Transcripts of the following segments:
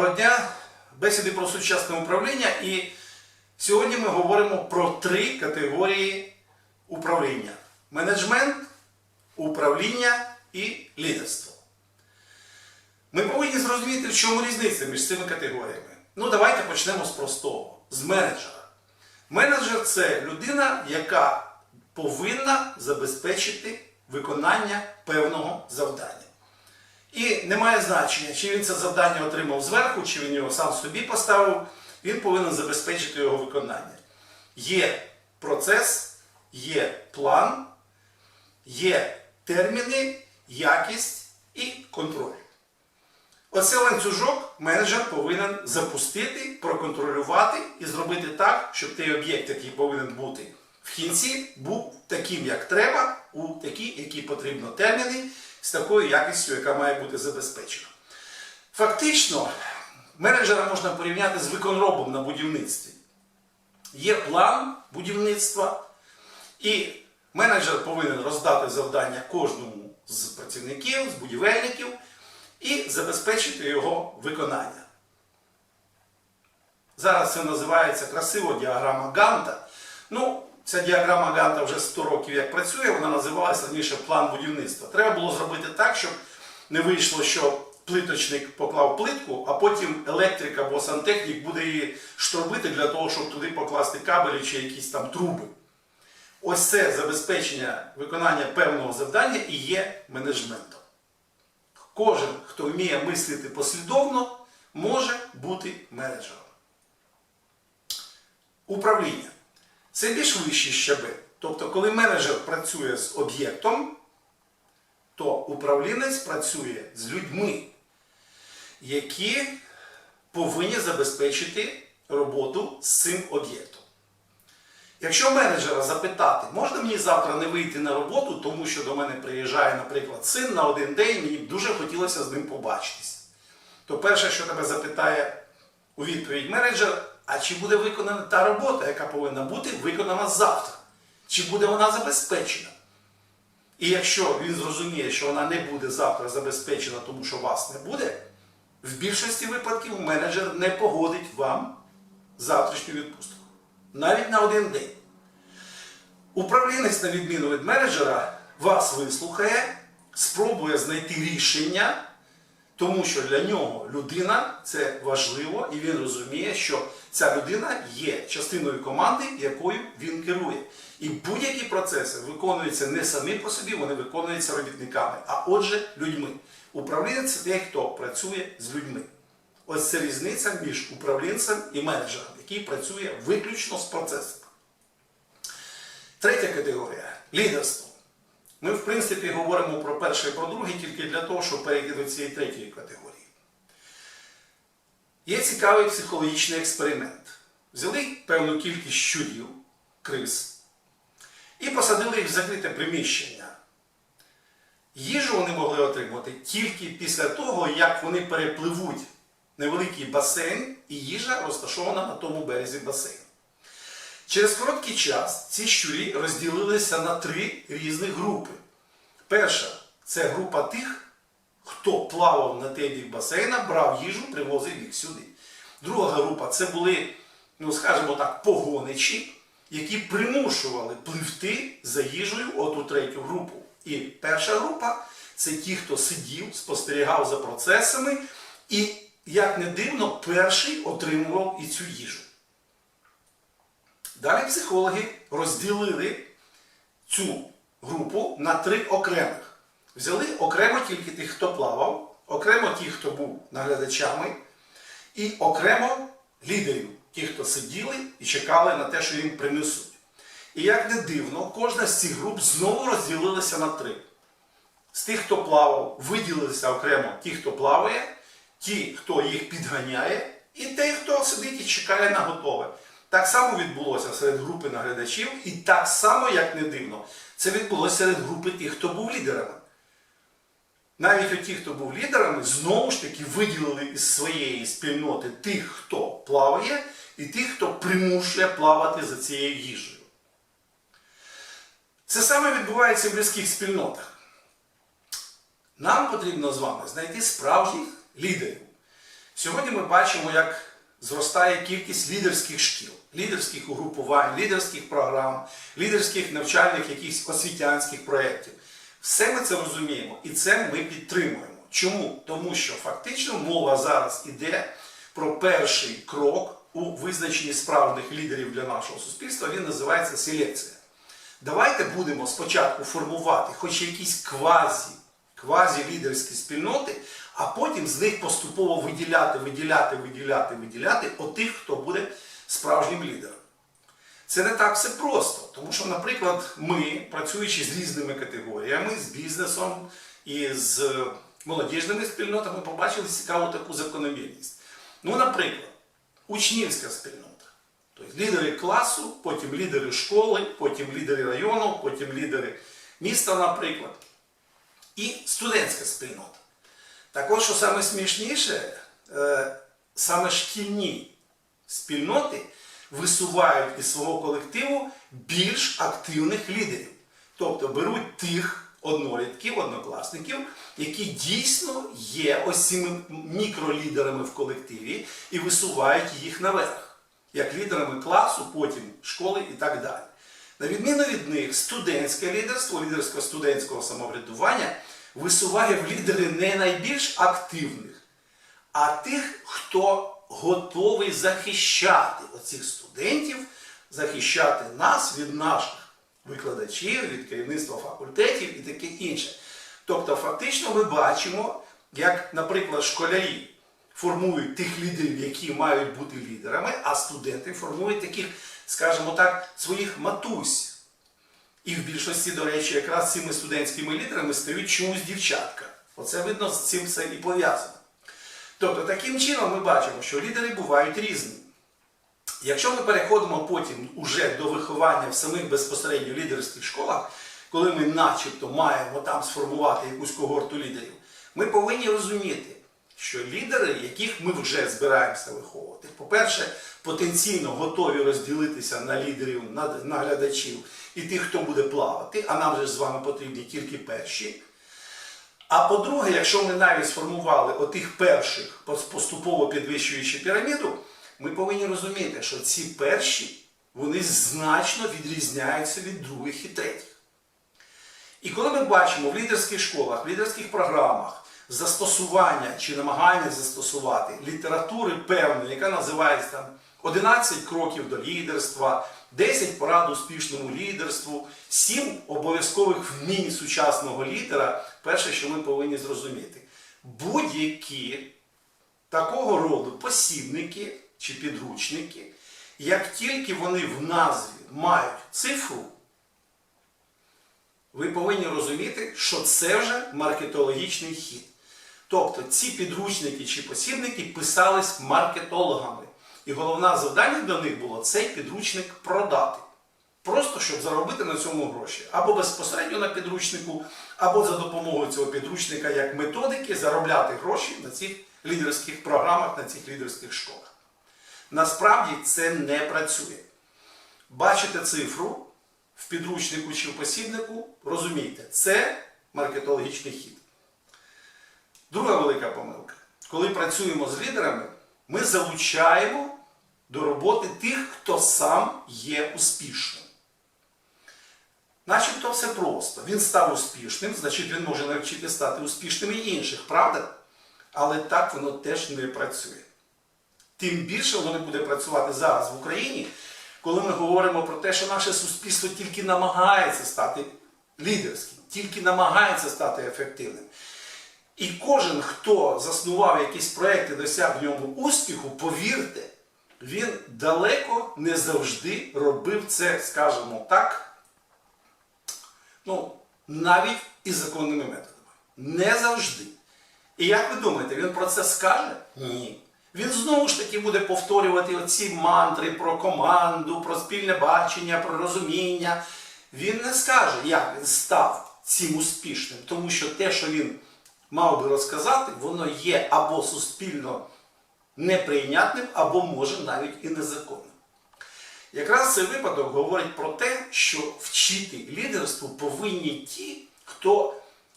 Доброго дня! Бесіди про сучасне управління. І сьогодні ми говоримо про три категорії управління: менеджмент, управління і лідерство. Ми повинні зрозуміти, в чому різниця між цими категоріями. Ну, давайте почнемо з простого: з менеджера. Менеджер це людина, яка повинна забезпечити виконання певного завдання. Немає значення, чи він це завдання отримав зверху, чи він його сам собі поставив, він повинен забезпечити його виконання. Є процес, є план, є терміни, якість і контроль. Оце ланцюжок менеджер повинен запустити, проконтролювати і зробити так, щоб той об'єкт, який повинен бути в кінці, був таким, як треба, у такі, які потрібно терміни, з такою якістю, яка має бути забезпечена. Фактично, менеджера можна порівняти з виконробом на будівництві. Є план будівництва, і менеджер повинен роздати завдання кожному з працівників, з будівельників і забезпечити його виконання. Зараз це називається красиво діаграма Ганта. Ну, ця діаграма Ганта вже 100 років як працює, вона називалася раніше план будівництва. Треба було зробити так, щоб не вийшло, що плиточник поклав плитку, а потім електрик або сантехнік буде її штробити для того, щоб туди покласти кабелі чи якісь там труби. Ось це забезпечення виконання певного завдання і є менеджментом. Кожен, хто вміє мислити послідовно, може бути менеджером. Управління. Це більш вищий щабель. Тобто, коли менеджер працює з об'єктом, то управлінець працює з людьми, які повинні забезпечити роботу з цим об'єктом. Якщо менеджера запитати, можна мені завтра не вийти на роботу, тому що до мене приїжджає, наприклад, син на один день, мені б дуже хотілося з ним побачитися. То перше, що тебе запитає у відповідь менеджер, а чи буде виконана та робота, яка повинна бути виконана завтра? Чи буде вона забезпечена? І якщо він зрозуміє, що вона не буде завтра забезпечена, тому що вас не буде, в більшості випадків менеджер не погодить вам завтрашню відпустку. Навіть на один день. Управлінець, на відміну від менеджера, вас вислухає, спробує знайти рішення, тому що для нього людина це важливо, і він розуміє, що ця людина є частиною команди, якою він керує. І будь-які процеси виконуються не самі по собі, вони виконуються робітниками, а отже, людьми. Управлінець це той, хто працює з людьми. Ось це різниця між управлінцем і менеджером, який працює виключно з процесом. Третя категорія лідерство. Ми, в принципі, говоримо про перше і про друге тільки для того, щоб перейти до цієї третьої категорії. Є цікавий психологічний експеримент. Взяли певну кількість щурів, криз, і посадили їх в закрите приміщення. Їжу вони могли отримати тільки після того, як вони перепливуть невеликий басейн, і їжа розташована на тому березі басейну. Через короткий час ці щурі розділилися на три різних групи. Перша це група тих, хто плавав на той бік басейна, брав їжу, привозив їх сюди. Друга група це були, ну скажімо так, погоничі, які примушували пливти за їжею от у третю групу. І перша група це ті, хто сидів, спостерігав за процесами, і, як не дивно, перший отримував і цю їжу. Далі психологи розділили цю групу на три окремих. Взяли окремо тільки тих, хто плавав, окремо ті, хто був наглядачами, і окремо лідерів, ті, хто сиділи і чекали на те, що їм принесуть. І як не дивно, кожна з цих груп знову розділилася на три. З тих, хто плавав, виділилися окремо ті, хто плаває, ті, хто їх підганяє, і ті, хто сидить і чекає на готове. Так само відбулося серед групи наглядачів, і так само, як не дивно, це відбулося серед групи тих, хто був лідерами. Навіть ті, хто був лідерами, знову ж таки виділили із своєї спільноти тих, хто плаває, і тих, хто примушує плавати за цією їжею. Це саме відбувається в близьких спільнотах. Нам потрібно з вами знайти справжніх лідерів. Сьогодні ми бачимо, як зростає кількість лідерських шкіл, лідерських угрупувань, лідерських програм, лідерських навчальних якихось освітянських проєктів. Все ми це розуміємо і це ми підтримуємо. Чому? Тому що фактично мова зараз іде про перший крок у визначенні справжніх лідерів для нашого суспільства. Він називається селекція. Давайте будемо спочатку формувати хоч якісь квазі, квазі-лідерські спільноти, а потім з них поступово виділяти, виділяти, виділяти, виділяти отих, хто буде справжнім лідером. Це не так все просто, тому що, наприклад, ми, працюючи з різними категоріями, з бізнесом і з молодіжними спільнотами, побачили цікаву таку закономірність. Ну, наприклад, учнівська спільнота. Тобто лідери класу, потім лідери школи, потім лідери району, потім лідери міста, наприклад, і студентська спільнота. Також, що саме смішніше, е, саме шкільні спільноти висувають із свого колективу більш активних лідерів. Тобто беруть тих однолітків, однокласників, які дійсно є ось цими мікролідерами в колективі і висувають їх наверх, як лідерами класу, потім школи і так далі. На відміну від них, студентське лідерство, лідерство студентського самоврядування висуває в лідери не найбільш активних, а тих, хто готовий захищати оцих студентів, захищати нас від наших викладачів, від керівництва факультетів і таке інше. Тобто, фактично, ми бачимо, як, наприклад, школярі формують тих лідерів, які мають бути лідерами, а студенти формують таких, скажімо так, своїх матусь. І в більшості, до речі, якраз цими студентськими лідерами стають чомусь дівчатка. Оце видно з цим все і пов'язано. Тобто, таким чином ми бачимо, що лідери бувають різні. Якщо ми переходимо потім уже до виховання в самих безпосередньо лідерських школах, коли ми начебто маємо там сформувати якусь когорту лідерів, ми повинні розуміти, що лідери, яких ми вже збираємося виховувати, по-перше, потенційно готові розділитися на лідерів, на наглядачів і тих, хто буде плавати, а нам же з вами потрібні тільки перші. А по-друге, якщо ми навіть сформували отих перших, поступово підвищуючи піраміду, ми повинні розуміти, що ці перші вони значно відрізняються від других і третіх. І коли ми бачимо в лідерських школах, в лідерських програмах застосування чи намагання застосувати літератури певної, яка називається там 11 кроків до лідерства, 10 порад успішному лідерству, 7 обов'язкових вмінь сучасного лідера, перше, що ми повинні зрозуміти, будь-які такого роду посібники чи підручники, як тільки вони в назві мають цифру, ви повинні розуміти, що це вже маркетологічний хід. Тобто ці підручники чи посібники писались маркетологами. І головне завдання для них було цей підручник продати. Просто щоб заробити на цьому гроші. Або безпосередньо на підручнику, або за допомогою цього підручника як методики заробляти гроші на цих лідерських програмах, на цих лідерських школах. Насправді це не працює. Бачите цифру в підручнику чи в посібнику, розумійте, це маркетологічний хід. Друга велика помилка. Коли працюємо з лідерами, ми залучаємо до роботи тих, хто сам є успішним. Начебто все просто. Він став успішним, значить він може навчити стати успішним і інших, правда? Але так воно теж не працює. Тим більше воно не буде працювати зараз в Україні, коли ми говоримо про те, що наше суспільство тільки намагається стати лідерським, тільки намагається стати ефективним. І кожен, хто заснував якісь проекти, досяг в ньому успіху, повірте, він далеко не завжди робив це, скажімо так, ну, навіть із законними методами. Не завжди. І як ви думаєте, він про це скаже? Ні. Він знову ж таки буде повторювати оці мантри про команду, про спільне бачення, про розуміння. Він не скаже, як він став цим успішним, тому що те, що він мав би розказати, воно є або суспільно неприйнятним, або може навіть і незаконним. Якраз цей випадок говорить про те, що вчити лідерству повинні ті, хто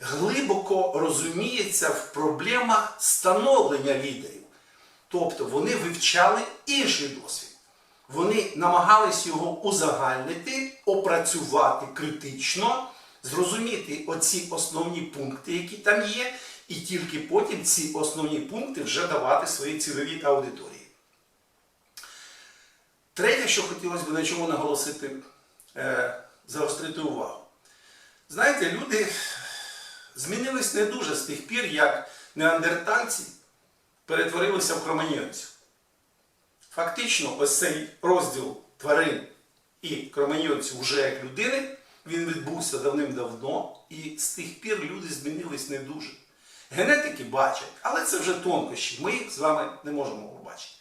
глибоко розуміється в проблемах становлення лідерів. Тобто вони вивчали інший досвід. Вони намагались його узагальнити, опрацювати критично, зрозуміти оці основні пункти, які там є, і тільки потім ці основні пункти вже давати своїй цільовій аудиторії. Третє, що хотілося б на чому наголосити, е, загострити увагу. Знаєте, люди змінились не дуже з тих пір, як неандертальці перетворилися в кроманьйонців. Фактично, ось цей розділ тварин і кроманьйонців вже як людини, він відбувся давним-давно, і з тих пір люди змінились не дуже. Генетики бачать, але це вже тонкощі. Ми їх з вами не можемо побачити.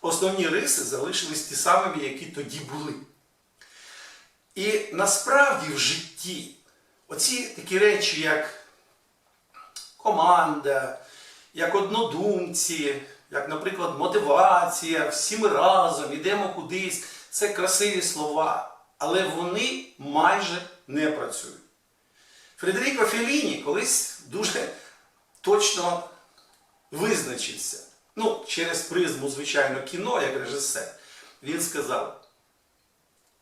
Основні риси залишились ті самими, які тоді були. І насправді в житті оці такі речі, як команда, як однодумці, як, наприклад, мотивація, всі ми разом йдемо кудись, це красиві слова, але вони майже не працюють. Фредеріко Феліні колись дуже точно визначився. Ну, через призму, звичайно, кіно, як режисер. Він сказав: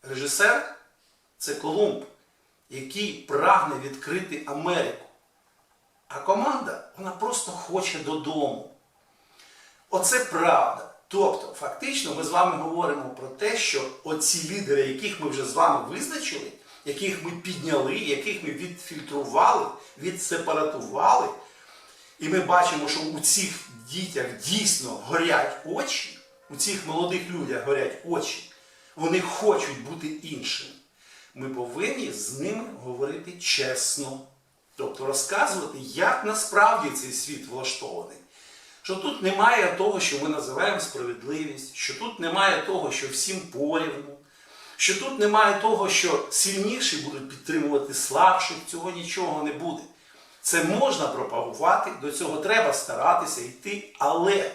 режисер це Колумб, який прагне відкрити Америку. А команда, вона просто хоче додому. Оце правда. Тобто, фактично, ми з вами говоримо про те, що оці лідери, яких ми вже з вами визначили, яких ми підняли, яких ми відфільтрували, відсепаратували, і ми бачимо, що у цих дітях дійсно горять очі, у цих молодих людях горять очі, вони хочуть бути іншими. Ми повинні з ними говорити чесно. Тобто розказувати, як насправді цей світ влаштований. Що тут немає того, що ми називаємо справедливість, що тут немає того, що всім порівну, що тут немає того, що сильніші будуть підтримувати слабших, цього нічого не буде. Це можна пропагувати, до цього треба старатися йти, але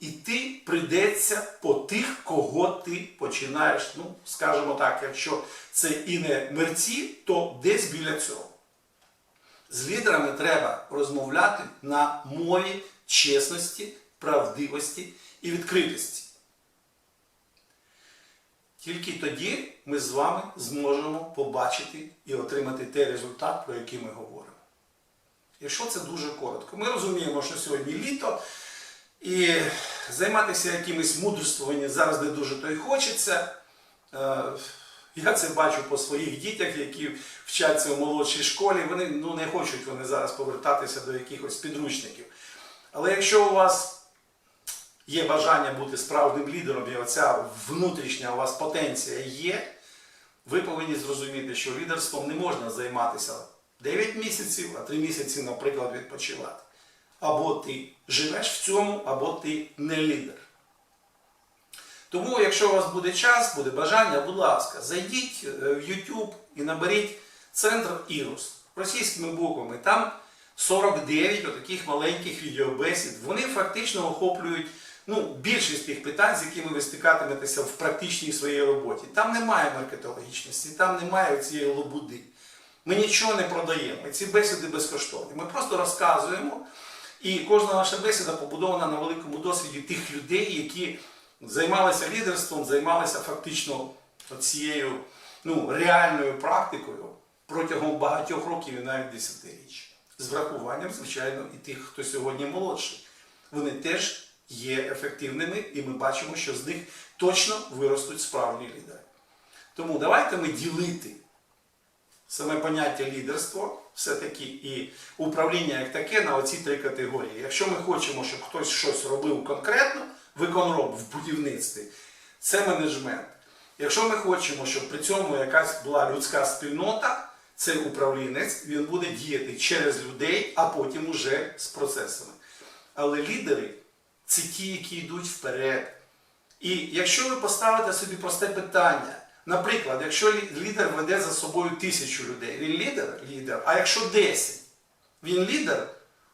іти прийдеться по тих, кого ти починаєш, ну, скажімо так, якщо це і не мерці, то десь біля цього. З лідерами треба розмовляти на мові чесності, правдивості і відкритості. Тільки тоді ми з вами зможемо побачити і отримати той результат, про який ми говоримо. Якщо це дуже коротко, ми розуміємо, що сьогодні літо, і займатися якимось мудрствуванням зараз не дуже то й хочеться. Е, Я це бачу по своїх дітях, які вчаться в молодшій школі. Вони ну, не хочуть вони зараз повертатися до якихось підручників. Але якщо у вас є бажання бути справжнім лідером, і оця внутрішня у вас потенція є, ви повинні зрозуміти, що лідерством не можна займатися 9 місяців, а 3 місяці, наприклад, відпочивати. Або ти живеш в цьому, або ти не лідер. Тому, якщо у вас буде час, буде бажання, будь ласка, зайдіть е, в YouTube і наберіть центр Ірус російськими буквами. Там 49 отаких маленьких відеобесід. Вони фактично охоплюють ну, більшість тих питань, з якими ви стикатиметеся в практичній своїй роботі. Там немає маркетологічності, там немає цієї лобуди. Ми нічого не продаємо. Ці бесіди безкоштовні. Ми просто розказуємо. І кожна наша бесіда побудована на великому досвіді тих людей, які займалися лідерством, займалися фактично цією ну, реальною практикою протягом багатьох років і навіть десятиріч. З врахуванням, звичайно, і тих, хто сьогодні молодший. Вони теж є ефективними, і ми бачимо, що з них точно виростуть справжні лідери. Тому давайте ми ділити саме поняття лідерство, все-таки і управління як таке на оці три категорії. Якщо ми хочемо, щоб хтось щось робив конкретно, виконроб в будівництві, це менеджмент. Якщо ми хочемо, щоб при цьому якась була людська спільнота, це управлінець, він буде діяти через людей, а потім уже з процесами. Але лідери це ті, які йдуть вперед. І якщо ви поставите собі просте питання, наприклад, якщо лідер веде за собою тисячу людей, він лідер? Лідер. А якщо 10, він лідер,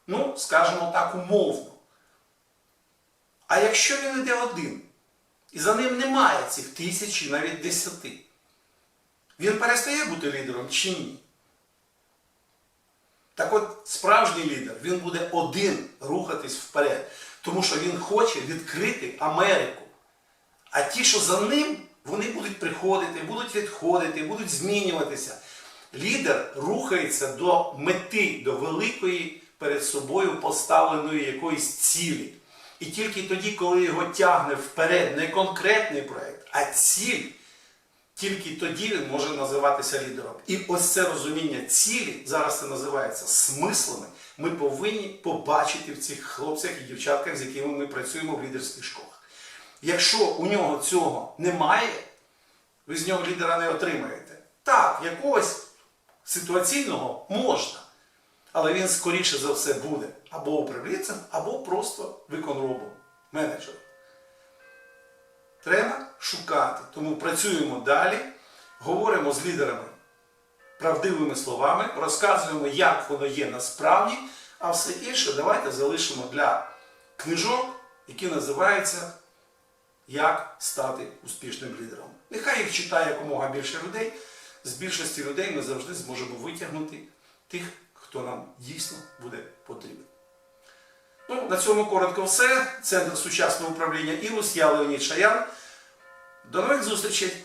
ну, скажімо так, умовно. А якщо він йде один, і за ним немає цих тисяч і навіть десяти, він перестає бути лідером чи ні? Так от, справжній лідер, він буде один рухатись вперед. Тому що він хоче відкрити Америку. А ті, що за ним, вони будуть приходити, будуть відходити, будуть змінюватися. Лідер рухається до мети, до великої перед собою поставленої якоїсь цілі. І тільки тоді, коли його тягне вперед не конкретний проект, а ціль, тільки тоді він може називатися лідером. І ось це розуміння цілі, зараз це називається смислами, ми повинні побачити в цих хлопцях і дівчатках, з якими ми працюємо в лідерських школах. Якщо у нього цього немає, ви з нього лідера не отримаєте. Так, якогось ситуаційного можна. Але він скоріше за все буде або управлінцем, або просто виконробом, менеджером. Треба шукати. Тому працюємо далі, говоримо з лідерами правдивими словами, розказуємо, як воно є насправді, а все інше давайте залишимо для книжок, які називаються Як стати успішним лідером. Нехай їх читає якомога більше людей. З більшості людей ми завжди зможемо витягнути тих, хто нам дійсно буде потрібен. Ну, на цьому коротко все. Центр сучасного управління Ілус, я Леонід Шаян. До нових зустрічей!